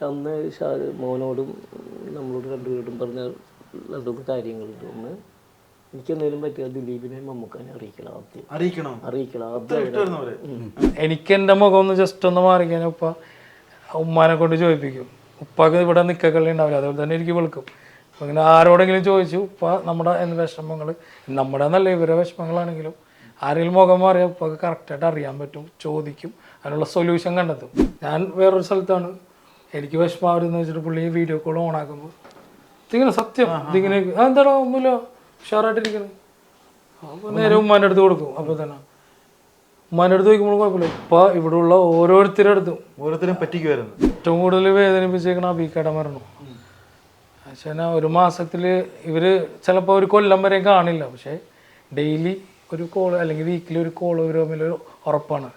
പക്ഷെ അന്ന് ഷാ മോനോടും നമ്മളോട് രണ്ടുപേരോടും പറഞ്ഞ രണ്ടു കാര്യങ്ങളുണ്ട്. ഒന്ന് എനിക്ക് എന്തെങ്കിലും പറ്റിയ ദിലീപിനെ മമ്മൂക്കാനെ അറിയിക്കണം ആദ്യം. അറിയിക്കണം. അറിയിക്കണം. ആദ്യം എനിക്ക് എന്റെ മുഖം ഒന്ന് ജസ്റ്റ് ഒന്ന് മാറിക്കാൻ ഉപ്പ ഉമ്മാനെ കൊണ്ട് ചോദിപ്പിക്കും. ഉപ്പാക്ക് ഇവിടെ നിൽക്കക്കള്ളി ഉണ്ടാവില്ല. അതുപോലെ തന്നെ എനിക്ക് വിളിക്കും. അങ്ങനെ ഇങ്ങനെ ആരോടെങ്കിലും ചോദിച്ചു ഉപ്പ നമ്മുടെ എന്ത് വിഷമങ്ങൾ നമ്മുടെ നല്ല ഇവരെ വിഷമങ്ങളാണെങ്കിലും. ആരെങ്കിലും മുഖം മാറിയാൽ ഉപ്പക്ക് കറക്റ്റായിട്ട് അറിയാൻ പറ്റും ചോദിക്കും. അതിനുള്ള സൊല്യൂഷൻ കണ്ടെത്തും. ഞാൻ വേറൊരു സ്ഥലത്താണ് എനിക്ക് വിഷമാവരുതെന്ന് വെച്ചിട്ട് പുള്ളി വീഡിയോ കോൾ ഓൺ ആക്കുമ്പോൾ ഇതിങ്ങനെ സത്യം. ഇതിങ്ങനെ എന്താണോ ഒന്നുമില്ല ഉഷാറായിട്ടിരിക്കുന്നത് അപ്പോൾ നേരെ ഉമ്മാന്റെ അടുത്ത് കൊടുക്കും. അപ്പോൾ തന്നെ ഉമ്മാന്റെ അടുത്ത് ചോദിക്കുമ്പോൾ കുഴപ്പമില്ല. ഇപ്പം ഇവിടെയുള്ള ഓരോരുത്തരുടെ അടുത്തും ഓരോരുത്തരും പറ്റിക്കുമായിരുന്നു ഏറ്റവും കൂടുതൽ വേദനിപ്പിച്ചേക്കണ അബീക്കട മരണം പക്ഷേ ഒരു മാസത്തിൽ ഇവർ ചിലപ്പോൾ ഒരു കൊല്ലം വരെ കാണില്ല. പക്ഷേ ഡെയിലി ഒരു കോൾ അല്ലെങ്കിൽ വീക്കിലി ഒരു കോൾ ഒരു തമ്മിൽ ഉറപ്പാണ്.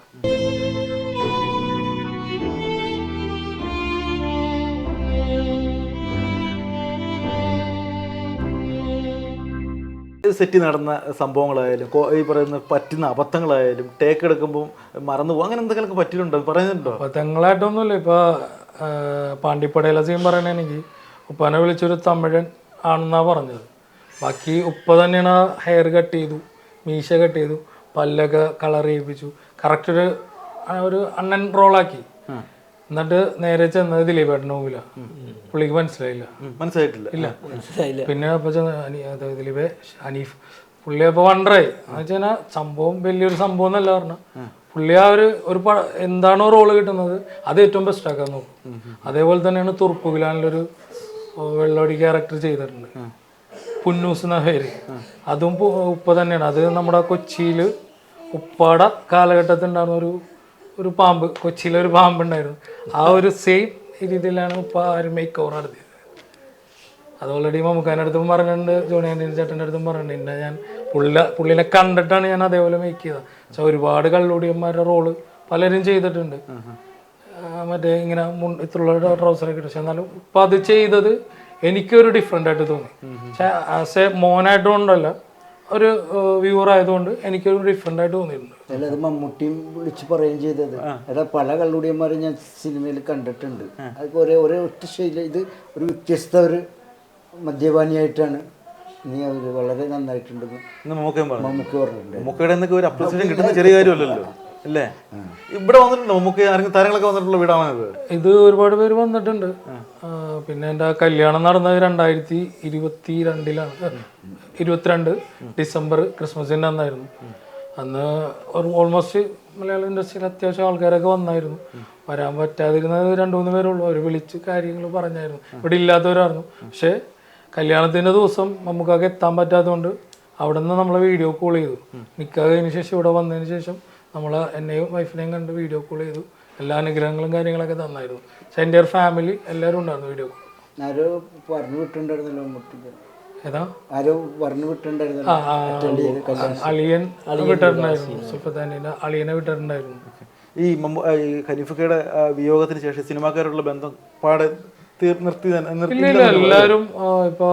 സെറ്റ് നടന്ന സംഭവങ്ങളായാലും ഈ പറയുന്ന പറ്റുന്ന അബദ്ധങ്ങളായാലും ടേക്ക് എടുക്കുമ്പോൾ മറന്നു പോകും അങ്ങനെ എന്തെങ്കിലുമൊക്കെ പറ്റിയിട്ടുണ്ടോ? പറയുന്നുണ്ടോ? അബദ്ധങ്ങളായിട്ടൊന്നുമില്ല. ഇപ്പൊ പാണ്ടിപ്പടയിലെ സീൻ പറയണെങ്കിൽ ഉപ്പാനെ വിളിച്ചൊരു തമിഴൻ ആണെന്നാണ് പറഞ്ഞത്. ബാക്കി ഉപ്പ തന്നെയാണ് ഹെയർ കട്ട് ചെയ്തു മീശ കട്ട് ചെയ്തു പല്ലൊക്കെ കളർ ചെയ്യിപ്പിച്ചു. കറക്റ്റ് ഒരു ഒരു അണ്ണൻ റോളാക്കി എന്നിട്ട് നേരെ ചെന്നത് ദിലീപേട്ടന്റെ മുമ്പിലാണ് പുള്ളിക്ക് മനസ്സിലായില്ല. മനസ്സിലായിട്ടില്ല. ഇല്ല. മനസ്സിലായില്ല. പിന്നെ അപ്പൊ ചെന്ന് ദിലീപേ അനീഫ് പുള്ളി അപ്പൊ വണ്ടറായി. എന്ന് വെച്ചാൽ സംഭവം വലിയൊരു സംഭവം എന്നല്ല പറഞ്ഞ പുള്ളി ആ ഒരു ഒരു എന്താണോ റോൾ കിട്ടുന്നത് അത് ഏറ്റവും ബെസ്റ്റ് ആക്കാൻ നോക്കും. അതേപോലെ തന്നെയാണ് തുർപ്പുകിലാനിലൊരു വെള്ളോടി ക്യാരക്ടർ ചെയ്തിട്ടുണ്ട്. പുന്നൂസ് എന്ന പേര് അതും ഉപ്പ തന്നെയാണ്. അത് നമ്മുടെ കൊച്ചിയിൽ ഉപ്പാട കാലഘട്ടത്തിൽ ഉണ്ടായിരുന്ന ഒരു ഒരു പാമ്പ് കൊച്ചിയിലെ ഒരു പാമ്പ് ഉണ്ടായിരുന്നു ആ ഒരു സെയിം രീതിയിലാണ് ഒരു മേക്ക് ഓവർ നടത്തിയത്. അത് ഓൾറെഡി മമ്മൂക്കാന്റെ അടുത്തും പറഞ്ഞിട്ടുണ്ട് ജോണി ആന്റണി ചേട്ടന്റെ അടുത്തും പറഞ്ഞിട്ടുണ്ട്. ഇന്ന ഞാൻ പുള്ള പുള്ളിനെ കണ്ടിട്ടാണ് ഞാൻ അതേപോലെ മേക്ക് ചെയ്തത്. പക്ഷെ ഒരുപാട് കള്ളുടിയന്മാരുടെ റോൾ പലരും ചെയ്തിട്ടുണ്ട്. മറ്റേ ഇങ്ങനെ ഇത്രയുള്ള ട്രൗസറൊക്കെ ഇട്ട്. പക്ഷെ എന്നാലും ഇപ്പം അത് ചെയ്തത് എനിക്കൊരു ഡിഫറെന്റ് ആയിട്ട് തോന്നി. പക്ഷെ ആസ് എ മോനായിട്ടുകൊണ്ടല്ല ഒരു വ്യൂവർ ആയതുകൊണ്ട് എനിക്കൊരു ഡിഫറെന്റ് ആയിട്ട് തോന്നിയിട്ടുണ്ട്. അല്ല അത് മമ്മൂട്ടിയും വിളിച്ച് പറയുകയും ചെയ്തത്. എടാ പല കള്ളുടിയന്മാരും ഞാൻ സിനിമയിൽ കണ്ടിട്ടുണ്ട്. അത് ഒരേ ഒരേ ഒറ്റ ശൈലി ഇത് ഒരു വ്യത്യസ്ത ഒരു മദ്യപാനിയായിട്ടാണ് നീ അവർ വളരെ നന്നായിട്ടുണ്ട് മമ്മൂക്ക് പറഞ്ഞിട്ടുണ്ട്. ഒരു അപ്രിസിയേഷൻ കിട്ടുന്ന ചെറിയ കാര്യമല്ലല്ലോ അല്ലേ? ഇവിടെ വന്നിട്ടുണ്ടോ? മമ്മൂക്ക ആരെങ്കിലും താരങ്ങളൊക്കെ വന്നിട്ടുള്ള വീടാണത്? ഇത് ഒരുപാട് പേര് വന്നിട്ടുണ്ട്. പിന്നെ എന്റെ കല്യാണം നടന്നത് രണ്ടായിരത്തി ഇരുപത്തി രണ്ടിലാണ് ഇരുപത്തിരണ്ട് ഡിസംബർ ക്രിസ്മസിന്റെ അന്നായിരുന്നു. അന്ന് ഓൾമോസ്റ്റ് മലയാള ഇൻഡസ്ട്രിയിൽ അത്യാവശ്യം ആൾക്കാരൊക്കെ വന്നായിരുന്നു. വരാൻ പറ്റാതിരുന്നത് രണ്ടു മൂന്ന് പേരുള്ളൂ. അവർ വിളിച്ച് കാര്യങ്ങൾ പറഞ്ഞായിരുന്നു. ഇവിടെ ഇല്ലാത്തവരായിരുന്നു. പക്ഷേ കല്യാണത്തിന്റെ ദിവസം നമുക്കൊക്കെ എത്താൻ പറ്റാത്തതുകൊണ്ട് അവിടെ നിന്ന് നമ്മളെ വീഡിയോ കോൾ ചെയ്തു. നിൽക്കാതിന് ശേഷം ഇവിടെ വന്നതിന് ശേഷം നമ്മൾ എന്നെയും വൈഫിനെയും കണ്ട് വീഡിയോ കോൾ ചെയ്തു. എല്ലാ അനുഗ്രഹങ്ങളും കാര്യങ്ങളൊക്കെ തന്നായിരുന്നു. പക്ഷെ എന്റെ ഫാമിലി എല്ലാവരും ഉണ്ടായിരുന്നു വീഡിയോ കോൾ പറഞ്ഞു വിട്ടുണ്ടായിരുന്നല്ലോ മമ്മൂട്ടിക്ക് ഏതാ? ആരോ പറഞ്ഞു വിട്ടുണ്ടായിരുന്നല്ലോ ആ, ആ, അളിയൻ വിട്ടിട്ടുണ്ടായിരുന്നു. സുൽഫത്താനിന്റെ അളിയനെ വിട്ടിട്ടുണ്ടായിരുന്നു. ഈ ഖലീഫക്കയുടെ വിയോഗത്തിന് ശേഷം സിനിമാക്കാരുള്ള ബന്ധം പാടെ നിർത്തി എല്ലാവരും ഇപ്പൊ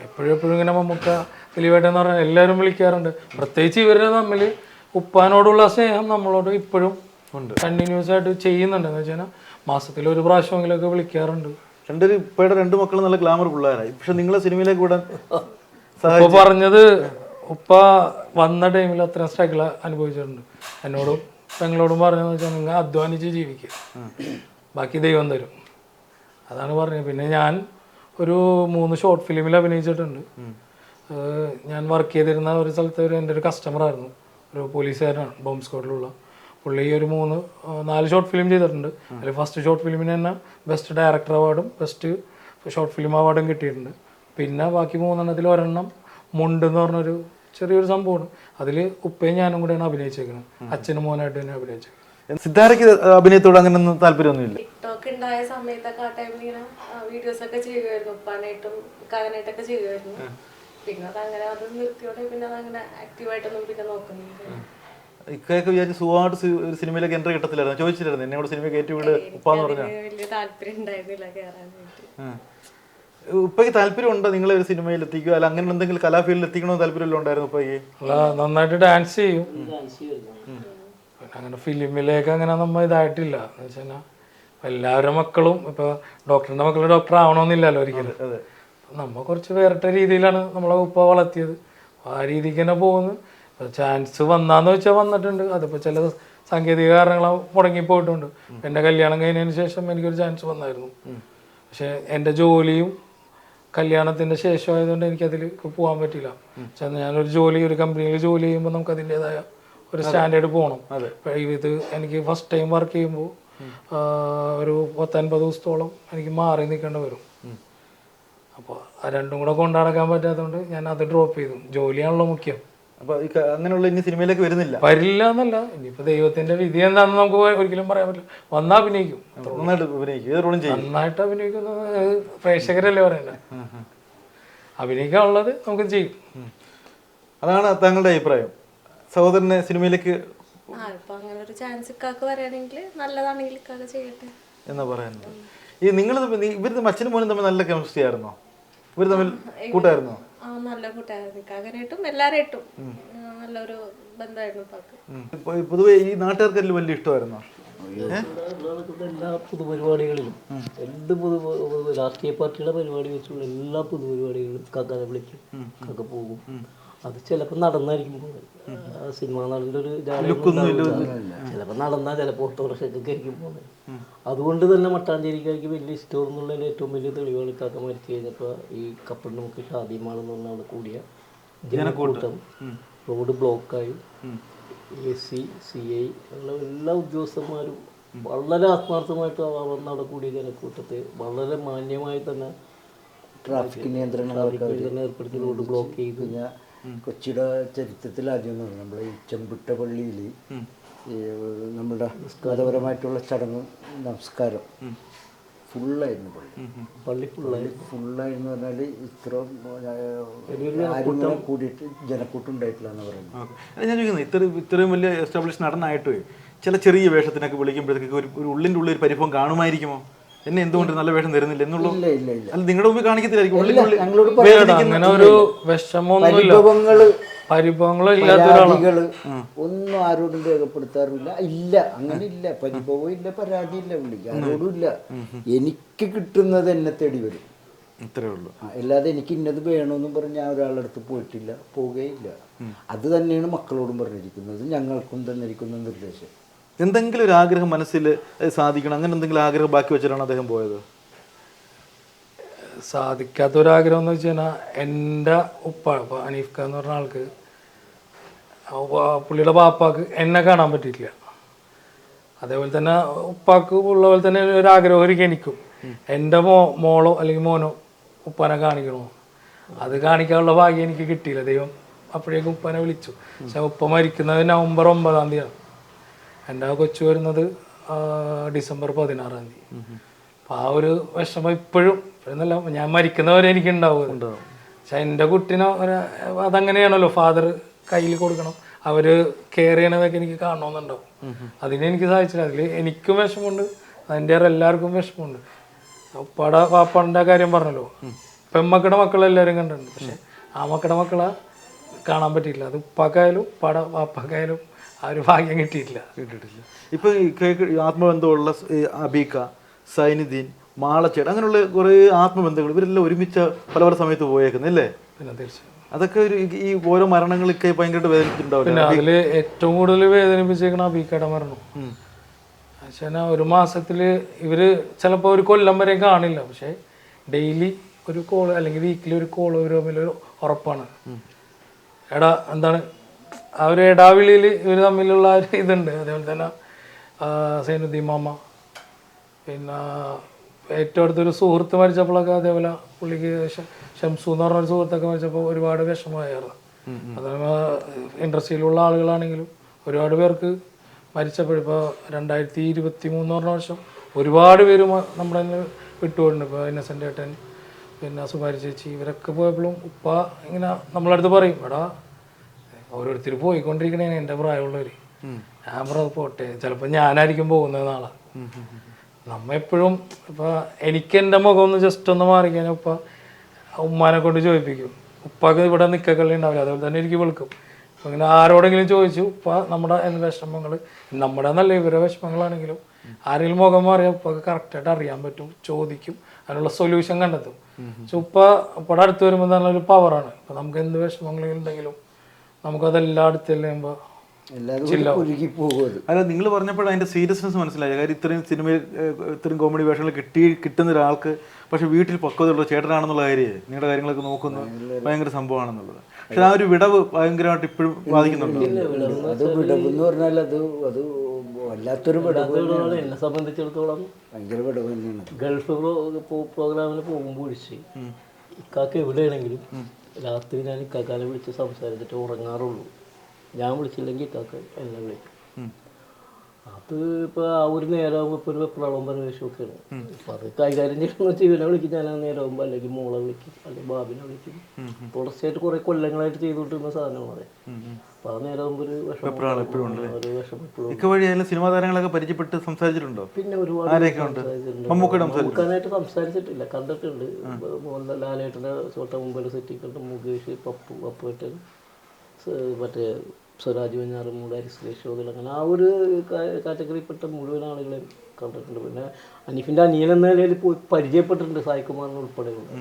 എപ്പോഴും എപ്പോഴും ഇങ്ങനെ മമ്മൂക്ക ദിലീപേട്ടെന്ന് പറഞ്ഞാൽ എല്ലാവരും വിളിക്കാറുണ്ട്. പ്രത്യേകിച്ച് ഇവർ തമ്മിൽ ഉപ്പാനോടുള്ള സ്നേഹം നമ്മളോട് ഇപ്പോഴും ഉണ്ട്. കണ്ടിന്യൂസ് ആയിട്ട് ചെയ്യുന്നുണ്ട്. എന്ന് വെച്ചാൽ മാസത്തിൽ ഒരു പ്രാവശ്യമെങ്കിലൊക്കെ വിളിക്കാറുണ്ട്. രണ്ടൊരു ഇപ്പയുടെ രണ്ട് മക്കൾ നല്ല ഗ്ലാമർ പിള്ളേരായി. പക്ഷെ നിങ്ങളെ സിനിമയിലേക്ക് വിടാൻ ഉപ്പ പറഞ്ഞത് ഉപ്പ വന്ന ടൈമിൽ അത്രയും സ്ട്രഗിൾ അനുഭവിച്ചിട്ടുണ്ട്. എന്നോടും പെങ്ങളോടും പറഞ്ഞതെന്ന് വെച്ചാൽ നിങ്ങൾ അധ്വാനിച്ച് ജീവിക്കുക ബാക്കി ദൈവം തരും. അതാണ് പറഞ്ഞത്. പിന്നെ ഞാൻ ഒരു മൂന്ന് ഷോർട്ട് ഫിലിമിൽ അഭിനയിച്ചിട്ടുണ്ട്. ഞാൻ വർക്ക് ചെയ്തിരുന്ന ഒരു സ്ഥലത്ത് ഒരു എന്റെ ഒരു കസ്റ്റമർ ആയിരുന്നു. ഒരു പോലീസുകാരനാണ് ബോംബ് സ്ക്വാഡിലുള്ള പുള്ളി ഒരു മൂന്ന് നാല് ഷോർട്ട് ഫിലിം ചെയ്തിട്ടുണ്ട്. അതിൽ ഫസ്റ്റ് ഷോർട്ട് ഫിലിമിന് തന്നെ ബെസ്റ്റ് ഡയറക്ടർ അവാർഡും ബെസ്റ്റ് ഷോർട്ട് ഫിലിം അവാർഡും കിട്ടിയിട്ടുണ്ട്. പിന്നെ ബാക്കി മൂന്നെണ്ണത്തിൽ ഒരെണ്ണം മുണ്ട് എന്ന് പറഞ്ഞൊരു ചെറിയൊരു സംഭവമാണ്. അതിൽ ഉപ്പയും ഞാനും കൂടെയാണ് അഭിനയിച്ചേക്കുന്നത്. അച്ഛനും മോനായിട്ട് തന്നെ അഭിനയിച്ചേക്കുന്നത്. സിദ്ധാരയ്ക്ക് അഭിനയത്തോട് അങ്ങനെ ഒന്നും താല്പര്യമൊന്നുമില്ല? ടിക്ടോക്ക് ഉണ്ടായ സമയത്തൊക്കെ ആ ടൈമിൽ ഇങ്ങനെ വീഡിയോസ് ഒക്കെ ചെയ്യുമായിരുന്നു. ഉപ്പാനായിട്ടും കാനായിട്ടൊക്കെ ചെയ്യുമായിരുന്നു. പിന്നെ അതങ്ങനെ അത് നിർത്തിയോടെ പിന്നെ അങ്ങനെ ആക്റ്റീവായിട്ടൊന്നും പിന്നെ നോക്കുന്നില്ല. ഇക്കൊക്കെ വിചാരിച്ച് സുഖമായിട്ട് ഒരു സിനിമയിലേക്ക് എൻട്രി കിട്ടത്തില്ലായിരുന്നു? ചോദിച്ചില്ലായിരുന്നു? എന്നോട് സിനിമ കയറ്റി വീട് ഉപ്പാന്ന് പറഞ്ഞു? ഉപ്പയ്ക്ക് താല്പര്യം ഉണ്ടോ നിങ്ങളെ ഒരു സിനിമയിൽ എത്തിക്കുക? അല്ല അങ്ങനെ എന്തെങ്കിലും കലാഫീൽഡിൽ എത്തിക്കണമെന്ന് താല്പര്യം ഉണ്ടായിരുന്നു ഉപ്പയ്ക്ക്? നന്നായിട്ട് ഡാൻസ് ചെയ്യും. അങ്ങനെ ഫിലിമിലേക്ക് അങ്ങനെ നമ്മൾ ഇതായിട്ടില്ല. എന്ന് വെച്ചാൽ എല്ലാവരുടെ മക്കളും ഇപ്പൊ ഡോക്ടറിന്റെ മക്കൾ ഡോക്ടർ ആവണമെന്നില്ലല്ലോ ഒരിക്കലും. അതെ നമ്മ കുറച്ച് വേറിട്ട രീതിയിലാണ് നമ്മളെ ഉപ്പ വളർത്തിയത്. ആ രീതിക്ക് തന്നെ പോകുന്നു. ചാൻസ് വന്നാന്ന് വെച്ചാൽ വന്നിട്ടുണ്ട്. അതിപ്പോൾ ചില സാങ്കേതിക കാരണങ്ങൾ മുടങ്ങിപ്പോയിട്ടുണ്ട്. എന്റെ കല്യാണം കഴിഞ്ഞതിന് ശേഷം എനിക്കൊരു ചാൻസ് വന്നായിരുന്നു. പക്ഷേ എന്റെ ജോലിയും കല്യാണത്തിന്റെ ശേഷം ആയതുകൊണ്ട് എനിക്കതിൽ പോകാൻ പറ്റില്ല ഞാനൊരു ജോലി ഒരു കമ്പനിയിൽ ജോലി ചെയ്യുമ്പോൾ നമുക്ക് അതിന്റെതായ ഒരു സ്റ്റാൻഡേർഡ് പോകണം ഇത് എനിക്ക് ഫസ്റ്റ് ടൈം വർക്ക് ചെയ്യുമ്പോൾ ഒരു പത്തൊൻപത് ദിവസത്തോളം എനിക്ക് മാറി നിൽക്കേണ്ടി വരും. അപ്പോൾ ആ രണ്ടും കൂടെ കൊണ്ടു നടക്കാൻ പറ്റാത്തതുകൊണ്ട് ഞാൻ അത് ഡ്രോപ്പ് ചെയ്തു. ജോലിയാണല്ലോ മുഖ്യം. അപ്പൊ അങ്ങനെയുള്ള ഇനി സിനിമയിലേക്ക് വരുന്നില്ല. വരില്ല എന്നല്ല ഇനിയിപ്പോ ദൈവത്തിന്റെ വിധി എന്താണെന്ന് നമുക്ക് ഒരിക്കലും പറയാൻ പറ്റില്ല. വന്നാ അഭിനയിക്കും. നന്നായിട്ട് അഭിനയിക്കും. ഏത് റോളും ചെയ്യും. നന്നായിട്ട് അഭിനയിക്കുന്നത് പ്രേക്ഷകരല്ലേ പറയണ്ടേ? അഭിനയിക്കാനുള്ളത് നമുക്ക് ചെയ്യും. അതാണ് താങ്കളുടെ അഭിപ്രായം. സഹോദരനെ സിനിമയിലേക്ക് ആ ഇപ്പൊ അങ്ങനെ ഒരു ചാൻസ് ഇക്കാക്ക് നല്ലതാണെങ്കിൽ ഇക്കാക്ക് ചെയ്യട്ടെ. എന്നാ പറയുന്നത്. ഈ നിങ്ങൾ ഇവർ അച്ഛനും മോനും തമ്മിൽ നല്ല കെമിസ്ട്രി ആയിരുന്നോ? ഇവർ തമ്മിൽ കൂട്ടായിരുന്നോ? നല്ല കൂട്ടായിരുന്നു. ഇക്കാകനായിട്ടും എല്ലാരായിട്ടും. നല്ലൊരു ബന്ധമായിരുന്നു. ഇപ്പൊ ഈ പൊതുവെ ഈ നാട്ടുകാർക്കെല്ലാം വലിയ ഇഷ്ടമായിരുന്നു? എല്ലാ പൊതുപരിപാടികളിലും എന്ത് പൊതു പൊതു- രാഷ്ട്രീയ പാർട്ടിയുടെ പരിപാടി വെച്ചുള്ള എല്ലാ പൊതുപരിപാടികളിലും കാക്കാനെ വിളിക്കും. കക്ക പോകും. അത് ചിലപ്പോൾ നടന്നായിരിക്കും പോകുന്നത് ആ സിനിമാ നടന്റെ ഒരു ചിലപ്പോൾ നടന്നാൽ ചിലപ്പോൾ ഓട്ടോറിക്ഷയ്ക്കൊക്കെ ആയിരിക്കും പോകുന്നത്. അതുകൊണ്ട് തന്നെ മട്ടാഞ്ചേരിക്കാർക്ക് വലിയ ഇഷ്ടം എന്നുള്ളതിന്റെ ഏറ്റവും വലിയ തെളിവാണ് കാക്ക മരിച്ചു കഴിഞ്ഞപ്പോൾ ഈ കപ്പലിന് നമുക്ക് ഷാദിമാണെന്ന് പറഞ്ഞാൽ അവിടെ കൂടിയ ജനക്കൂട്ടം. റോഡ് ബ്ലോക്കായി. എ സി സി ഐ ഉള്ള എല്ലാ ഉദ്യോഗസ്ഥന്മാരും വളരെ ആത്മാർത്ഥമായിട്ട് വന്ന അവിടെ കൂടിയ ജനക്കൂട്ടത്തെ വളരെ മാന്യമായി തന്നെ ട്രാഫിക് തന്നെ ഏർപ്പെടുത്തി റോഡ് ബ്ലോക്ക് ചെയ്ത്. കൊച്ചിയുടെ ചരിത്രത്തിൽ ആദ്യം നമ്മുടെ ഈ ചെമ്പിട്ട പള്ളിയിൽ ഈ നമ്മുടെ മതപരമായിട്ടുള്ള ചടങ്ങ് നമസ്കാരം ഫുള്ളായിരുന്നു പള്ളി. പള്ളി ഫുള്ളായി. ഫുള്ളായിരുന്നു പറഞ്ഞാൽ ഇത്ര ആരും കൂടിയിട്ട് ജനക്കൂട്ടം ഉണ്ടായിട്ടില്ല എന്ന് പറയുന്നത് ഞാൻ ചോദിക്കുന്നത് ഇത്ര ഇത്രയും വലിയ എസ്റ്റാബ്ലിഷ് നടനായിട്ട് ചില ചെറിയ വേഷത്തിനൊക്കെ വിളിക്കുമ്പോഴത്തേക്ക് ഒരു ഒരു ഉള്ളിന്റെ ഉള്ളിൽ ഒരു പരിഭവം കാണുമായിരിക്കുമോ? എന്നെ എന്തുകൊണ്ട് നല്ല വേഷം തരുന്നില്ല എന്നുള്ളൂ? അല്ല നിങ്ങളുടെ മുമ്പിൽ കാണിക്കത്തില്ലായിരിക്കും. അങ്ങനെ ഒരു വിഷമമൊന്നുമില്ല. പരിഭവങ്ങളോ ഇല്ലാത്ത ഒന്നും ആരോടും രേഖപ്പെടുത്താറില്ല. ഇല്ല അങ്ങനെ ഇല്ല പരിഭവം ഇല്ല പരാതി ഇല്ല പുള്ളിക്ക് ആരോടും ഇല്ല. എനിക്ക് കിട്ടുന്നത് എന്നെ തേടി വരും. ഇത്രേ ഉള്ളൂ. അല്ലാതെ എനിക്ക് ഇന്നത് വേണമെന്നും പറഞ്ഞ് ഞാൻ ഒരാളുടെ അടുത്ത് പോയിട്ടില്ല പോവുകയില്ല. അത് തന്നെയാണ് മക്കളോടും പറഞ്ഞിരിക്കുന്നത്. ഞങ്ങൾക്കും തന്നിരിക്കുന്ന നിർദ്ദേശം. എന്തെങ്കിലും ഒരു ആഗ്രഹം മനസ്സിൽ സാധിക്കണം. അങ്ങനെ എന്തെങ്കിലും ആഗ്രഹം ബാക്കി വെച്ചിട്ടാണ് അദ്ദേഹം പോയത്? സാധിക്കാത്ത ഒരാഗ്രഹം എന്ന് വെച്ച് കഴിഞ്ഞാൽ എന്റെ ഉപ്പ ഇപ്പൊ അനീഫ് ഖാൻ എന്ന് പറഞ്ഞ ആൾക്ക് പുള്ളിയുടെ പാപ്പാക്ക് എന്നെ കാണാൻ പറ്റിയിട്ടില്ല. അതേപോലെ തന്നെ ഉപ്പാക്ക് ഉള്ള പോലെ തന്നെ ഒരു ആഗ്രഹമായിരിക്കും എനിക്കും. എന്റെ മോ മോളോ അല്ലെങ്കിൽ മോനോ ഉപ്പാനെ കാണിക്കണോ? അത് കാണിക്കാനുള്ള ഭാഗ്യം എനിക്ക് കിട്ടിയില്ല. ദൈവം അപ്പോഴേക്കും ഉപ്പാനെ വിളിച്ചു. പക്ഷെ ഉപ്പ മരിക്കുന്നത് നവംബർ ഒമ്പതാം തീയതിയാണ്. എന്റെ ആ കൊച്ചു വരുന്നത് ഡിസംബർ പതിനാറാം തീയതി. അപ്പം ആ ഒരു വിഷമം ഇപ്പോഴും ഇപ്പോഴെന്നല്ല ഞാൻ മരിക്കുന്നവരെ എനിക്ക് ഉണ്ടാവും. പക്ഷെ എന്റെ കുട്ടീനെ അതങ്ങനെയാണല്ലോ ഫാദർ കയ്യിൽ കൊടുക്കണം. അവർ കെയർ ചെയ്യണതൊക്കെ എനിക്ക് കാണണമെന്നുണ്ടാവും. അതിനെനിക്ക് സാധിച്ചില്ല അതിൽ എനിക്കും വിഷമമുണ്ട്. അതിന്റെ എല്ലാവർക്കും വിഷമമുണ്ട്. ഉപ്പാടെ പാപ്പാടിന്റെ കാര്യം പറഞ്ഞല്ലോ. പെമ്മക്കടെ മക്കളെല്ലാവരും കണ്ടിട്ടുണ്ട്. പക്ഷെ ആ മക്കളുടെ മക്കളെ കാണാൻ പറ്റിയില്ല അത് ഉപ്പാക്കായാലും ഉപ്പാടെ വാപ്പാക്കായാലും ആ ഒരു ഭാഗ്യം കിട്ടിയിട്ടില്ല. കേട്ടിട്ടില്ല ഇപ്പൊ കേക്ക് ആത്മബന്ധമുള്ള അബീക്ക സൈനുദ്ദീൻ മാളച്ചേട് അങ്ങനെയുള്ള കുറേ ആത്മബന്ധങ്ങൾ ഇവരെല്ലാം ഒരുമിച്ച് പല പല സമയത്ത് പോയേക്കുന്നത് അല്ലേ? പിന്നെ തീർച്ചയായും. അതൊക്കെ ഒരു ഈ- ഓരോ മരണങ്ങളൊക്കെ ഭയങ്കരമായിട്ട് വേദനിച്ചിട്ടുണ്ടാവില്ല പിന്നെ അതിൽ ഏറ്റവും കൂടുതൽ വേദനിപ്പിച്ചേക്കണ അബീക്കയുടെ മരണം. പക്ഷേ ഒരു മാസത്തിൽ ഇവർ ചിലപ്പോൾ ഒരു കൊല്ലം വരെ കാണില്ല. പക്ഷെ ഡെയിലി ഒരു കോൾ അല്ലെങ്കിൽ വീക്കിലി ഒരു കോൾ ഒരു ഉറപ്പാണ്. എടാ എന്താണ് ആ ഒരു ഇടാവിളിയിൽ ഇവർ തമ്മിലുള്ള ഒരു ഇതുണ്ട്. അതേപോലെ തന്നെ സൈനുദ്ദീൻ മാമ. പിന്നെ ഏറ്റവും അടുത്തൊരു സുഹൃത്ത് മരിച്ചപ്പോഴൊക്കെ അതേപോലെ പുള്ളിക്ക് ഷംസു എന്ന് പറഞ്ഞൊരു സുഹൃത്തൊക്കെ മരിച്ചപ്പോൾ ഒരുപാട് വിഷമമായിരുന്നു. അതേപോലെ ഇൻഡസ്ട്രിയിലുള്ള ആളുകളാണെങ്കിലും ഒരുപാട് പേർക്ക് മരിച്ചപ്പോൾ ഇപ്പോൾ രണ്ടായിരത്തി ഇരുപത്തി മൂന്ന് പറഞ്ഞ വർഷം ഒരുപാട് പേര് നമ്മുടെ തന്നെ വിട്ടുപോയിട്ടുണ്ട്. ഇപ്പോൾ ഇന്നസെന്റ് ഏട്ടൻ പിന്നെ സുഭാരി ചേച്ചി ഇവരൊക്കെ പോയപ്പോഴും ഉപ്പ ഇങ്ങനെ നമ്മളടുത്ത് പറയും എടാ ഓരോരുത്തർ പോയിക്കൊണ്ടിരിക്കണേ എന്റെ പ്രായമുള്ളവർ ഞാൻ പറഞ്ഞത് പോട്ടെ ചിലപ്പോൾ ഞാനായിരിക്കും പോകുന്ന നാളെ. നമ്മ എപ്പോഴും ഇപ്പൊ എനിക്ക് എന്റെ മുഖം ഒന്ന് ജസ്റ്റ് ഒന്ന് മാറിക്കാൻ ഉപ്പ ഉമ്മാനെ കൊണ്ട് ചോദിപ്പിക്കും. ഉപ്പാക്ക് ഇവിടെ നിൽക്കക്കളി ഉണ്ടാവില്ല അതുപോലെ തന്നെ എനിക്ക് വിളിക്കും. അങ്ങനെ ആരോടെങ്കിലും ചോദിച്ചു ഉപ്പ നമ്മുടെ എന്ത് വിഷമങ്ങൾ നമ്മുടെ നല്ല ഇവരെ വിഷമങ്ങളാണെങ്കിലും ആരെങ്കിലും മുഖം മാറിയാൽ ഉപ്പൊക്കെ കറക്റ്റായിട്ട് അറിയാൻ പറ്റും ചോദിക്കും അതിനുള്ള സൊല്യൂഷൻ കണ്ടെത്തും. പക്ഷെ ഉപ്പ ഉപ്പയുടെ അടുത്ത് വരുമ്പോൾ നല്ലൊരു പവറാണ് ഇപ്പം നമുക്ക് എന്ത് വിഷമങ്ങളെങ്കിലും ഉണ്ടെങ്കിലും നമുക്കതെല്ലാം അടുത്ത് ചെല്ലുമ്പോൾ അല്ല നിങ്ങൾ പറഞ്ഞപ്പോൾ അതിന്റെ സീരിയസ്നെസ് മനസ്സിലായി കാര്യം ഇത്രയും സിനിമയിൽ ഇത്രയും കോമഡി വേഷങ്ങൾ കിട്ടി കിട്ടുന്ന ഒരാൾക്ക് പക്ഷെ വീട്ടിൽ പക്വതയുള്ള ചേട്ടനാണെന്നുള്ള കാര്യം നിങ്ങളുടെ കാര്യങ്ങളൊക്കെ നോക്കുന്നു. ഭയങ്കര സംഭവമാണെന്നുള്ളത്. പക്ഷെ ആ ഒരു വിടവ് ഭയങ്കരമായിട്ട് ഇപ്പോഴും ബാധിക്കുന്നുണ്ട്? അത് വിടവെന്ന് പറഞ്ഞാൽ അത് അത് വല്ലാത്തൊരു വിടവ് എന്നെ സംബന്ധിച്ചിടത്തോളം ഭയങ്കര വിടവ് തന്നെയാണ്. ഗൾഫ് പ്രോ- പ്രോഗ്രാമിന് പോകുമ്പോൾ വിളിച്ച് ഇക്കാക്ക് എവിടെയാണെങ്കിലും രാത്രി ഞാൻ ഇക്കാക്കാനെ വിളിച്ച് സംസാരിച്ചിട്ട് ഉറങ്ങാറുള്ളൂ. ഞാൻ വിളിച്ചില്ലെങ്കിൽ കാക്ക എന്നെ വിളിക്കും. അത് ഇപ്പോൾ ആ ഒരു നേരമാകുമ്പോൾ ഇപ്പോൾ ഒരു പ്രളംബര പരവേശമൊക്കെയാണ് അപ്പൊ അത് കൈകാര്യം ചെയ്യണമെന്ന് ജീവനെ ഇവനെ വിളിക്കും ഞാൻ ആ നേരമാകുമ്പോൾ അല്ലെങ്കിൽ മോളെ വിളിക്കും അല്ലെങ്കിൽ ബാബിനെ വിളിക്കും. തുടർച്ചയായിട്ട് കുറേ കൊല്ലങ്ങളായിട്ട് ചെയ്തുകൊണ്ടിരുന്ന സാധനമാണ് അപ്പം ആ നേരമാകുമ്പോൾ ഒരു വിഷമം ഒരു വിഷമം എപ്പോഴും ഇക്ക വഴി ആയാലും സിനിമാ താരങ്ങളൊക്കെ പരിചയപ്പെട്ട് സംസാരിച്ചിട്ടുണ്ടോ? പിന്നെ ഒരുപാട് ആരെയൊക്കെ ഉണ്ട്? സംസാരിച്ചിട്ടുണ്ട്. മമ്മൂക്കയുടെ സംസാരിച്ചു മമ്മൂക്കാനായിട്ട് സംസാരിച്ചിട്ടില്ല. കണ്ടിട്ടുണ്ട്. മോഹൻലാൽ ലാലേട്ടന്റെ ചോട്ട മുമ്പിൽ സെറ്റിൽ കണ്ട് മുകേഷ് പപ്പു പപ്പുവേട്ടൻ സ- മറ്റേ സ്വരാജ് വെഞ്ഞാറ് മൂടാരി സുരേഷ് ഗോകുൽ അങ്ങനെ ആ ഒരു കാറ്റഗറിയിൽപ്പെട്ട മുഴുവൻ ആളുകളെയും കണ്ടിട്ടുണ്ട്. പിന്നെ അനീഫിന്റെ അനിയൻ എന്ന നിലയിൽ പോയി പരിചയപ്പെട്ടിട്ടുണ്ട് സായികുമാറിന് ഉൾപ്പെടെയുള്ള.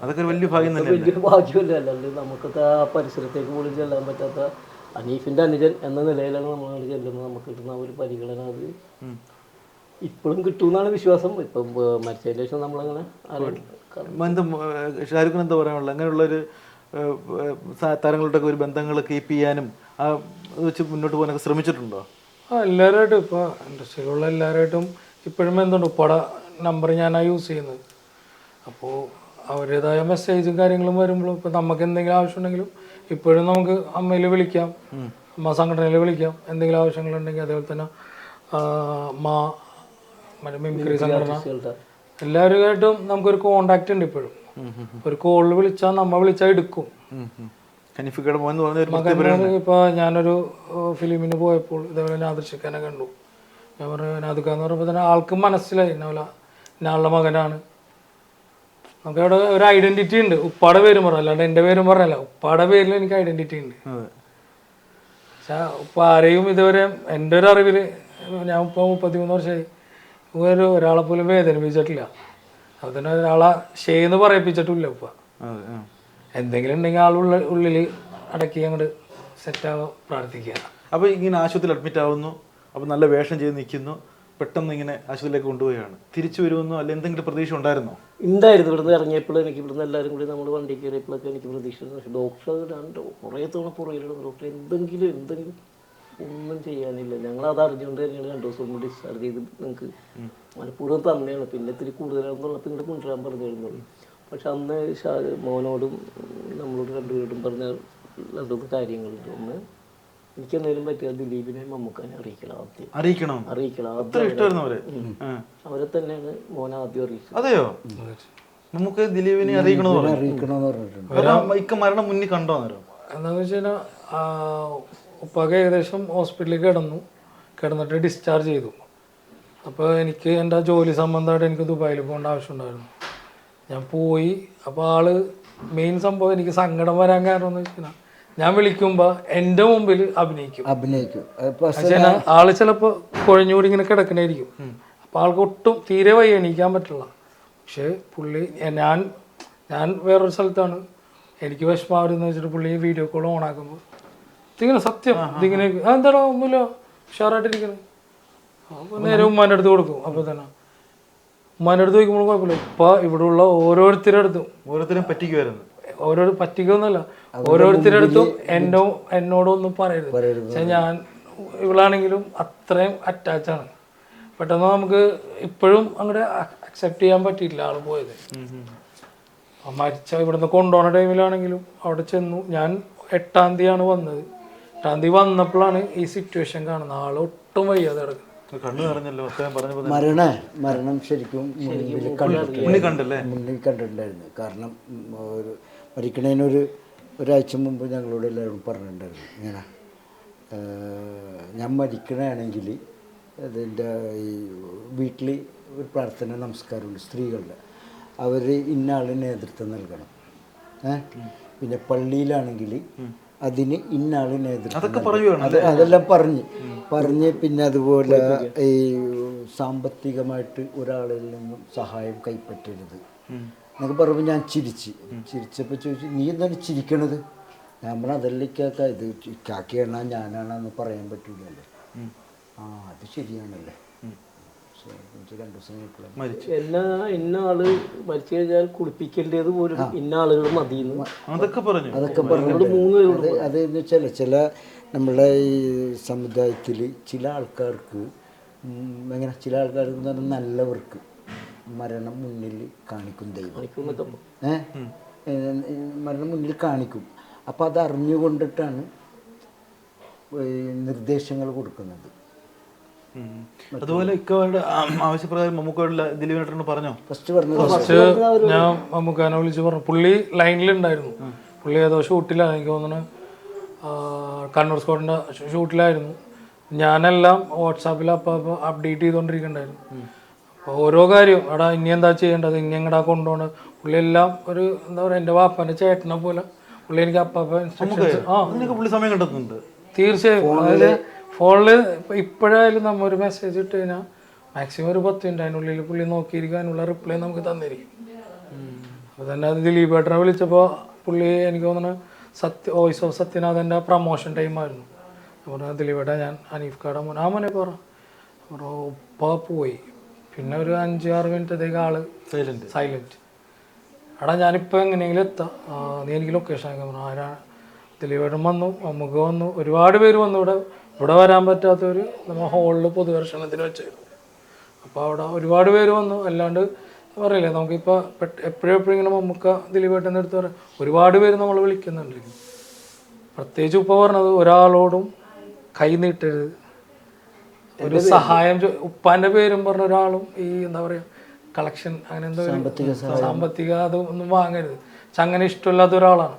അതൊക്കെ ഒരു വലിയ ഭാഗ്യം തന്നെ വലിയ ഭാഗ്യമല്ല അല്ലാണ്ട് നമുക്കൊക്കെ ആ പരിസരത്തേക്ക് പോലും ചെല്ലാൻ പറ്റാത്ത അനീഫിന്റെ അനുജൻ എന്ന നിലയിലാണ് നമ്മൾ ചെല്ലുമ്പോൾ നമുക്ക് കിട്ടുന്ന ഒരു പരിഗണന അത് ഇപ്പോഴും കിട്ടുമെന്നാണ് വിശ്വാസം. ഇപ്പം മരിച്ചതിന് ശേഷം നമ്മളങ്ങനെ എന്താ ഷാരൂഖ് ഖാൻ എന്താ പറയാനുള്ളത്? അങ്ങനെയുള്ളൊരു താരങ്ങളുടെ ഒരു ബന്ധങ്ങൾ കീപ്പ് ചെയ്യാനും ആ വെച്ച് മുന്നോട്ട് പോകാനൊക്കെ ശ്രമിച്ചിട്ടുണ്ടോ? ആ എല്ലാവരുമായിട്ടും ഇപ്പോൾ ഇൻഡസ്ട്രിയിലുള്ള എല്ലാവരുമായിട്ടും ഇപ്പോഴും എന്തുണ്ട്? ഉപ്പട നമ്പർ ഞാനാണ് യൂസ് ചെയ്യുന്നത്. അപ്പോൾ അവരുടേതായ മെസ്സേജും കാര്യങ്ങളും വരുമ്പോഴും ഇപ്പൊ നമുക്ക് എന്തെങ്കിലും ആവശ്യമുണ്ടെങ്കിലും ഇപ്പോഴും നമുക്ക് അമ്മയിൽ വിളിക്കാം. അമ്മ സംഘടനയിൽ വിളിക്കാം. എന്തെങ്കിലും ആവശ്യങ്ങളുണ്ടെങ്കിൽ അതേപോലെ തന്നെ മാ മറ്റേ മിമിക്രി സംഘടന എല്ലാവരുമായിട്ടും നമുക്കൊരു കോണ്ടാക്ട് ഉണ്ട് ഇപ്പോഴും. ഒരു കോളിൽ വിളിച്ചാൽ നമ്മ വിളിച്ചാൽ എടുക്കും. ഇപ്പൊ ഞാനൊരു ഫിലിമിന് പോയപ്പോൾ ഇതേപോലെ നാദൃശിക്കാനെ കണ്ടു. ഞാൻ പറഞ്ഞു നാദുക്ക എന്ന് പറയുമ്പോൾ തന്നെ ആൾക്ക് മനസ്സിലായി. ഇന്നപോലെ ഞാളുടെ മകനാണ്. നമുക്ക് അവിടെ ഒരു ഐഡന്റിറ്റി ഉണ്ട്. ഉപ്പാടെ പേരും പറഞ്ഞു? അല്ലാണ്ട് എന്റെ പേരും പറഞ്ഞല്ല. ഉപ്പാടെ പേരിൽ എനിക്ക് ഐഡന്റിറ്റി ഉണ്ട്. പക്ഷെ ഉപ്പ ആരെയും ഇതുവരെ എന്റെ ഒരു അറിവിൽ ഞാൻ ഇപ്പോൾ മുപ്പത്തിമൂന്ന് വർഷമായി ഒരു ഒരാളെ പോലും വേദനിപ്പിച്ചിട്ടില്ല. അതിന് ഒരാളെ ഷേന്ന് പറയിപ്പിച്ചിട്ടില്ല ഉപ്പ. എന്തെങ്കിലും ഉണ്ടെങ്കിൽ ആളുള്ള ഉള്ളിൽ അടക്കി അങ്ങോട്ട് സെറ്റാവാൻ പ്രാർത്ഥിക്കുക. അപ്പോൾ ഇങ്ങനെ ആശുപത്രിയിൽ അഡ്മിറ്റ് ആവുന്നു. അപ്പോൾ നല്ല വേഷം ചെയ്ത് നിൽക്കുന്നു. പെട്ടെന്ന് ഇങ്ങനെ ആശുപത്രിയിലേക്ക് കൊണ്ടുപോവുകയാണ്. തിരിച്ചു വരുമെന്നോ അല്ല എന്തെങ്കിലും പ്രതീക്ഷ ഉണ്ടായിരുന്നോ? ഉണ്ടായിരുന്നു ഇവിടുന്ന് ഇറങ്ങിയപ്പോഴും എനിക്ക് ഇവിടുന്ന് എല്ലാവരും കൂടി നമ്മൾ വണ്ടി കയറിയപ്പോഴൊക്കെ എനിക്ക് പ്രതീക്ഷ പക്ഷേ ഡോക്ടർ രണ്ട് കുറേ തവണ പുറകിലാണ് ഡോക്ടർ എന്തെങ്കിലും എന്തെങ്കിലും ഒന്നും ചെയ്യാനില്ല. ഞങ്ങൾ അത് അറിഞ്ഞുകൊണ്ട് തന്നെയാണ് രണ്ടു ദിവസം കൂടി ഡിസ്ചാർജ് ചെയ്ത് നിങ്ങൾക്ക് മനഃപൂർവം തന്നെയാണ്. പിന്നെ ഇത്തിരി കൂടുതലാണെന്നുള്ളപ്പോൾ ഇങ്ങോട്ട് കൊണ്ടുവരാൻ പറഞ്ഞിരുന്നു പക്ഷെ അന്ന് ഷാ മോനോടും നമ്മളോട് രണ്ടുപേരോടും പറഞ്ഞ രണ്ടു മൂന്ന് കാര്യങ്ങളുണ്ട്. ഒന്ന് എനിക്ക് എന്തെങ്കിലും പറ്റിയാൽ ദിലീപിനെ മമ്മൂക്കാനെ അറിയിക്കണം ആദ്യം. അറിയിക്കണം. അറിയിക്കണം. അത്ര ഇഷ്ടമായിരുന്നു അവരെ. അവരെ. തന്നെയാണ് മോനെ ആദ്യം അറിയിച്ചത്. അതെയോ? നമുക്ക് ദിലീപിനെ അറിയിക്കണമെന്ന് അറിയിക്കണമെന്ന് പറഞ്ഞിട്ടുണ്ട്. ഇക്ക മരണം മുന്നിൽ കണ്ടോ അന്നേരം? എന്താണെന്ന് വെച്ച് കഴിഞ്ഞാൽ ഉപ്പാക്ക് ഏകദേശം ഹോസ്പിറ്റലിൽ കിടന്നു. കിടന്നിട്ട് ഡിസ്ചാർജ് ചെയ്തു. അപ്പോൾ എനിക്ക് എന്റെ ജോലി സംബന്ധമായിട്ട് എനിക്ക് ദുബായിൽ പോകേണ്ട ആവശ്യമുണ്ടായിരുന്നു. ഞാൻ പോയി. അപ്പോൾ ആൾ മെയിൻ സംഭവം എനിക്ക് സങ്കടം വരാൻ കാരണം എന്ന് വെച്ച് കഴിഞ്ഞാൽ ഞാൻ വിളിക്കുമ്പോൾ എന്റെ മുമ്പിൽ അഭിനയിക്കും. അഭിനയിക്കും. പക്ഷേ ആൾ ചിലപ്പോൾ കുഴഞ്ഞൂടി ഇങ്ങനെ കിടക്കണായിരിക്കും. അപ്പോൾ ആൾക്ക് ഒട്ടും തീരെ വയ്യ എണീക്കാൻ പറ്റില്ല. പക്ഷേ പുള്ളി ഞാൻ ഞാൻ വേറൊരു സ്ഥലത്താണ്. എനിക്ക് വിഷമാവരുന്ന് വെച്ചിട്ട് പുള്ളി വീഡിയോ കോൾ ഓൺ ആക്കുമ്പോൾ ഇതിങ്ങനെ സത്യം. ഇതിങ്ങനെ എന്താണോ ഒന്നുമില്ല ഉഷാറായിട്ടിരിക്കുന്നത് അപ്പോൾ നേരെ ഉമ്മാന്റെ അടുത്ത് കൊടുക്കും. അപ്പോൾ തന്നെ ഉമ്മാന്റെ അടുത്ത് ചോദിക്കുമ്പോൾ കുഴപ്പമില്ല. ഇപ്പം ഇവിടെയുള്ള ഓരോരുത്തരുടെ അടുത്തും. ഓരോരുത്തരും പറ്റിക്കുമായിരുന്നു ഓരോ പറ്റിക്കൊന്നുമല്ല. ഓരോരുത്തരുടെ അടുത്തും എന്നോ എന്നോടൊന്നും പറയരുത്. പക്ഷെ ഞാൻ ഇവളാണെങ്കിലും അത്രയും അറ്റാച്ച് ആണ്. പെട്ടെന്ന് നമുക്ക് ഇപ്പോഴും അങ്ങോട്ട് അക്സെപ്റ്റ് ചെയ്യാൻ പറ്റിയില്ല ആൾ പോയത്. ആ മരിച്ച ഇവിടുന്ന് കൊണ്ടുപോകുന്ന ടൈമിലാണെങ്കിലും അവിടെ ചെന്നു. ഞാൻ എട്ടാം തീയതിയാണ് വന്നത്. എട്ടാം തീയതി വന്നപ്പോഴാണ് ഈ സിറ്റുവേഷൻ കാണുന്നത്. ആൾ ഒട്ടും വയ്യാതെ കിടക്കുന്നത്. മരണ മരണം ശരിക്കും മുന്നിൽ കണ്ടിട്ടുണ്ടായിരുന്നു. കാരണം ഒരു മരിക്കണതിനൊരു ഒരാഴ്ച മുമ്പ് ഞങ്ങളോട് എല്ലാവരും പറഞ്ഞിട്ടുണ്ടായിരുന്നു. ഇങ്ങനെ ഞാൻ മരിക്കണമെങ്കിൽ അതിന്റെ ഈ വീട്ടിൽ ഒരു പ്രാർത്ഥന നമസ്കാരമുണ്ട് സ്ത്രീകളുടെ. അവർ ഇന്ന ആളിന് നേതൃത്വം നൽകണം. ഏ? പിന്നെ പള്ളിയിലാണെങ്കിൽ അതിന് ഇന്ന ആൾ നേതൃത്വം അതെല്ലാം പറഞ്ഞ്. പറഞ്ഞ് പിന്നെ അതുപോലെ ഈ സാമ്പത്തികമായിട്ട് ഒരാളിൽ നിന്നും സഹായം കൈപ്പറ്റരുത്. എന്നൊക്കെ പറയുമ്പോൾ ഞാൻ ചിരിച്ച്. ചിരിച്ചപ്പോൾ ചോദിച്ചു നീ എന്താണ് ചിരിക്കണത്? ഞാൻ പറഞ്ഞു അതല്ലിക്കാക്ക ഇത് കാക്കയാണോ ഞാനാണെന്ന് പറയാൻ പറ്റൂലല്ലോ. ആ അത് ശരിയാണല്ലേ. എല്ലാ ഇന്ന ആൾ മരിച്ചു കഴിഞ്ഞാൽ കുളിപ്പിക്കേണ്ടത് പോലും ഇന്ന ആളുകൾ മതിയെന്ന്. അതൊക്കെ പറഞ്ഞു? അതൊക്കെ പറഞ്ഞത് അത് അതെന്ന് വെച്ചാൽ ചില നമ്മുടെ ഈ സമുദായത്തിൽ ചില ആൾക്കാർക്ക് എങ്ങനെ ചില ആൾക്കാർക്ക് എന്ന് പറഞ്ഞാൽ നല്ലവർക്ക് മരണം മുന്നിൽ കാണിക്കും ദൈവം. മരണം മുന്നിൽ കാണിക്കും. അപ്പം അത് അറിഞ്ഞുകൊണ്ടിട്ടാണ് നിർദ്ദേശങ്ങൾ കൊടുക്കുന്നത്. അതുപോലെ ഇക്കവരുടെ ആവശ്യപ്രകാരം മമ്മൂക്കോടുള്ള ദിലീപേട്ടനോട് പറഞ്ഞോ? ഫസ്റ്റ് ഞാൻ മമ്മൂക്കാനെ വിളിച്ച് പറഞ്ഞു. പുള്ളി ലൈനിലുണ്ടായിരുന്നു. പുള്ളി ഏതോ ഷൂട്ടിലാണ് എനിക്ക് തോന്നുന്നു. കണ്ണൂർ സ്കോഡിന്റെ ഷൂട്ടിലായിരുന്നു. ഞാനെല്ലാം വാട്സാപ്പിൽ അപ്പം അപ്ഡേറ്റ് ചെയ്തുകൊണ്ടിരിക്കണ്ടായിരുന്നു ഓരോ കാര്യവും എടാ ഇനി എന്താ ചെയ്യേണ്ടത്? ഇനി എങ്ങടാ കൊണ്ടുപോണ്? പുള്ളിയെല്ലാം ഒരു എന്താ പറയുക എന്റെ വാപ്പന്റെ ചേട്ടനെ പോലെ. പുള്ളി എനിക്ക് അപ്പം ഇൻസ്ട്രക്ഷൻസ് ആ. അതിനൊക്കെ പുള്ളി സമയം കണ്ടെത്തുന്നുണ്ട് തീർച്ചയായും. അതായത് ഫോണിൽ ഇപ്പോഴായാലും നമ്മ ഒരു മെസ്സേജ് ഇട്ട് കഴിഞ്ഞാൽ മാക്സിമം ഒരു പത്ത് മിനിറ്റ് അതിനുള്ളിൽ പുള്ളി നോക്കിയിരിക്കാനുള്ള റിപ്ലൈ നമുക്ക് തന്നിരിക്കും. അപ്പോൾ തന്നെ അത് ദിലീപ് ഏട്ടനെ വിളിച്ചപ്പോൾ പുള്ളി എനിക്ക് തോന്നുന്നു സത്യ വോയിസ് ഓഫ് സത്യനാഥന്റെ പ്രമോഷൻ ടൈമായിരുന്നു അപ്പോൾ പറഞ്ഞു ദിലീപ് ഏട്ടാ ഞാൻ അനീഫ് കാട മോൻ ആ മോനെ പറ. ഉപ്പ പോയി. പിന്നെ ഒരു അഞ്ച് ആറ് മിനിറ്റത്തേക്ക് ആൾ സൈലന്റ് സൈലന്റ് എടാ ഞാനിപ്പോൾ എങ്ങനെയെങ്കിലും എത്താം. നീ എനിക്ക് ലൊക്കേഷൻ അയക്കാൻ പറഞ്ഞു ആരാ? ദിലീപേട്ടൻ വന്നു നമുക്ക് വന്നു ഒരുപാട് പേര് വന്നു. ഇവിടെ ഇവിടെ വരാൻ പറ്റാത്തവർ നമ്മ ഹോളിൽ പൊതുദർശനത്തിന് വെച്ചായിരുന്നു അപ്പോൾ അവിടെ ഒരുപാട് പേര് വന്നു. അല്ലാണ്ട് പറയില്ലേ നമുക്കിപ്പോൾ എപ്പോഴും എപ്പോഴും ഇങ്ങനെ മമ്മൂക്ക ദിലീപേട്ടന്റെ അടുത്ത് പറയാം ഒരുപാട് പേര് നമ്മൾ വിളിക്കുന്നുണ്ട്. പ്രത്യേകിച്ച് ഇപ്പൊ പറഞ്ഞത് ഒരാളോടും കൈ നീട്ടരുത്. ഒരു സഹായം ഉപ്പാന്റെ പേരും പറഞ്ഞ ഒരാളും ഈ എന്താ പറയാ കളക്ഷൻ അങ്ങനെ എന്തോ സാമ്പത്തിക അതൊന്നും വാങ്ങരുത്. പക്ഷെ അങ്ങനെ ഇഷ്ടമില്ലാത്ത ഒരാളാണ്.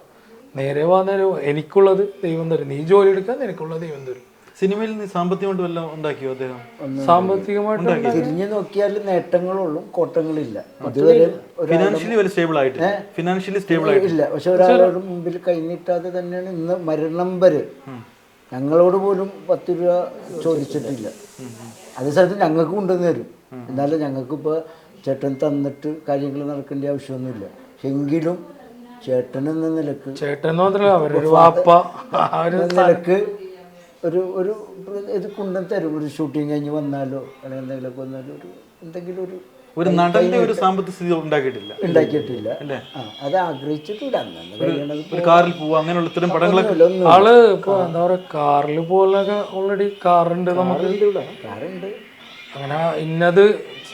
നേരെ വാ നേരെ വാ. എനിക്കുള്ളത് ദൈവം തരും. നീ ജോലി എടുക്കാൻ നിനക്കുള്ളത് ദൈവം തരും. സിനിമയിൽ നീ സാമ്പത്തികമായിട്ട് വല്ല ഉണ്ടാക്കിയോ അദ്ദേഹം? സാമ്പത്തികമായിട്ട് തിരിഞ്ഞു നോക്കിയാൽ നേട്ടങ്ങളുള്ളൂ കോട്ടങ്ങളില്ല. ഇതുവരെ ഒരു ഫിനാൻഷ്യലി വലിയ സ്റ്റേബിൾ ആയിട്ട് ഫിനാൻഷ്യലി സ്റ്റേബിൾ ആയിട്ട് ഇല്ല പക്ഷെ ഒരാളുടെ മുമ്പിൽ കൈനീട്ടാതെ തന്നെയാണ് ഇന്ന് മരണം വരെ. ഞങ്ങളോട് പോലും പത്ത് രൂപ ചോദിച്ചിട്ടില്ല. അതേ സ്ഥലത്ത് ഞങ്ങൾക്ക് കൊണ്ടുവന്ന് തരും എന്നാലും ഞങ്ങൾക്ക് ഇപ്പോൾ ചേട്ടൻ തന്നിട്ട് കാര്യങ്ങൾ നടക്കേണ്ട ആവശ്യമൊന്നുമില്ല. എങ്കിലും ചേട്ടൻ എന്ന നിലയ്ക്ക് ചേട്ടൻ നിലയ്ക്ക് ഒരു ഒരു ഇത് കൊണ്ടുവന്ന് തരും ഒരു ഷൂട്ടിങ് കഴിഞ്ഞ് വന്നാലോ അല്ലെങ്കിൽ എന്തെങ്കിലുമൊക്കെ വന്നാലോ ഒരു എന്തെങ്കിലും ഒരു ഒരു നടന്റെ ഒരു സാമ്പത്തിക സ്ഥിതി ഉണ്ടാക്കിയിട്ടില്ല. ഉണ്ടാക്കിയിട്ടില്ല. അത് ആഗ്രഹിച്ചിട്ടില്ല. ഒരു കാറിൽ പോവുക അങ്ങനെയുള്ള ഇത്തരം പടങ്ങളൊക്കെ ആൾ ഇപ്പൊ എന്താ പറയാ കാറിൽ പോലൊക്കെ ഓൾറെഡി കാറുണ്ട് നമുക്ക്. കാറുണ്ട് അങ്ങനെ ഇന്നത്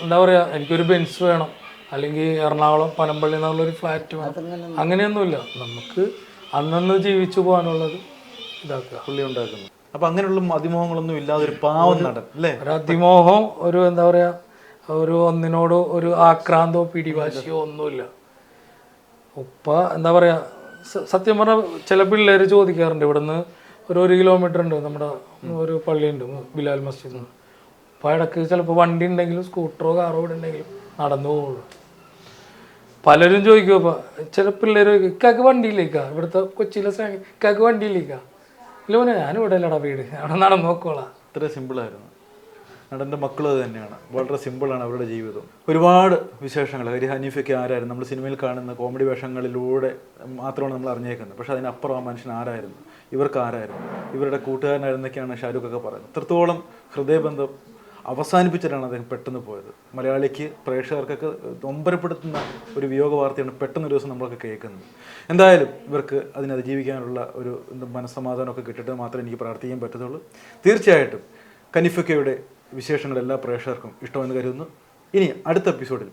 എന്താ പറയാ എനിക്കൊരു ബെൻസ് വേണം. അല്ലെങ്കിൽ എറണാകുളം പനമ്പള്ളി എന്നുള്ളൊരു ഫ്ലാറ്റ് വേണം. അങ്ങനെയൊന്നുമില്ല. നമുക്ക് അന്നന്ന് ജീവിച്ചു പോകാനുള്ളത് ഇതാക്കുക. പുള്ളി ഉണ്ടാക്കുന്നത് അപ്പൊ അങ്ങനെയുള്ള അതിമോഹങ്ങളൊന്നും ഇല്ലാതെ ഒരു പാവം നടൻ അല്ലേ? ഒരു അതിമോഹം ഒരു എന്താ പറയാ ഒരു ഒന്നിനോട് ഒരു ആക്രാന്തോ പിടിവാശിയോ ഒന്നുമില്ല. ഉപ്പ എന്താ പറയാ സത്യം പറഞ്ഞാൽ ചില പിള്ളേർ ചോദിക്കാറുണ്ട് ഇവിടുന്ന് ഒരു ഒരു കിലോമീറ്റർ ഉണ്ട് നമ്മുടെ ഒരു പള്ളിയുണ്ട് ബിലാൽ മസ്ജിദ്. അപ്പോൾ ഇടയ്ക്ക് ചിലപ്പോൾ വണ്ടി ഉണ്ടെങ്കിലും സ്കൂട്ടറോ കാറോ ഇവിടെ ഉണ്ടെങ്കിലും നടന്നു പോകുള്ളൂ പലരും ചോദിക്കും അപ്പോൾ ചില പിള്ളേര് ഇക്കാക്ക് വണ്ടിയില്ലേക്കാ ഇവിടുത്തെ കൊച്ചിയിലെ ഇക്കാക്ക് വണ്ടിയില്ലേക്കാ ഇല്ല മോനെ ഞാനിവിടെ അല്ലടാ വീട് അവിടെ നടന്നു നോക്കോളാം ഇത്ര സിമ്പിളായിരുന്നു നടന്റെ മക്കൾ തന്നെയാണ്. വളരെ സിമ്പിളാണ് അവരുടെ ജീവിതം. ഒരുപാട് വിശേഷങ്ങൾ. ഹരി ഹനീഫയ്ക്ക് ആരായിരുന്നു? നമ്മൾ സിനിമയിൽ കാണുന്ന കോമഡി വേഷങ്ങളിലൂടെ മാത്രമാണ് നമ്മൾ അറിഞ്ഞേക്കുന്നത്. പക്ഷേ അതിനപ്പുറം ആ മനുഷ്യൻ ആരായിരുന്നു? ഇവർക്ക് ആരായിരുന്നു? ഇവരുടെ കൂട്ടുകാരനായിരുന്നൊക്കെയാണ് ഷാരൂഖ് ഒക്കെ പറയുന്നത്. ഇത്രത്തോളം ഹൃദയബന്ധം അവസാനിപ്പിച്ചിട്ടാണ് അദ്ദേഹം പെട്ടെന്ന് പോയത്? മലയാളിക്ക് പ്രേക്ഷകർക്കൊക്കെ നൊമ്പരപ്പെടുത്തുന്ന ഒരു വിയോഗ വാർത്തയാണ് പെട്ടെന്ന് ഒരു ദിവസം നമ്മളൊക്കെ കേൾക്കുന്നത്. എന്തായാലും ഇവർക്ക് അതിനെ അതിജീവിക്കാനുള്ള ഒരു മനസ്സമാധാനമൊക്കെ കിട്ടിയിട്ട് മാത്രമേ എനിക്ക് പ്രാർത്ഥിക്കാൻ പറ്റത്തുള്ളൂ. തീർച്ചയായിട്ടും കനിഫക്കയുടെ വിശേഷങ്ങൾ എല്ലാ പ്രേക്ഷകർക്കും ഇഷ്ടമെന്ന് കരുതുന്നു. ഇനി അടുത്ത എപ്പിസോഡിൽ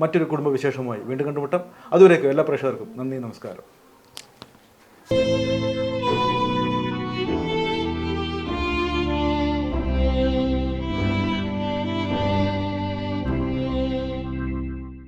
മറ്റൊരു കുടുംബ വിശേഷവുമായി വീണ്ടും കണ്ടുമുട്ടാം. അതുവരേക്കും എല്ലാ പ്രേക്ഷകർക്കും നന്ദി നമസ്കാരം.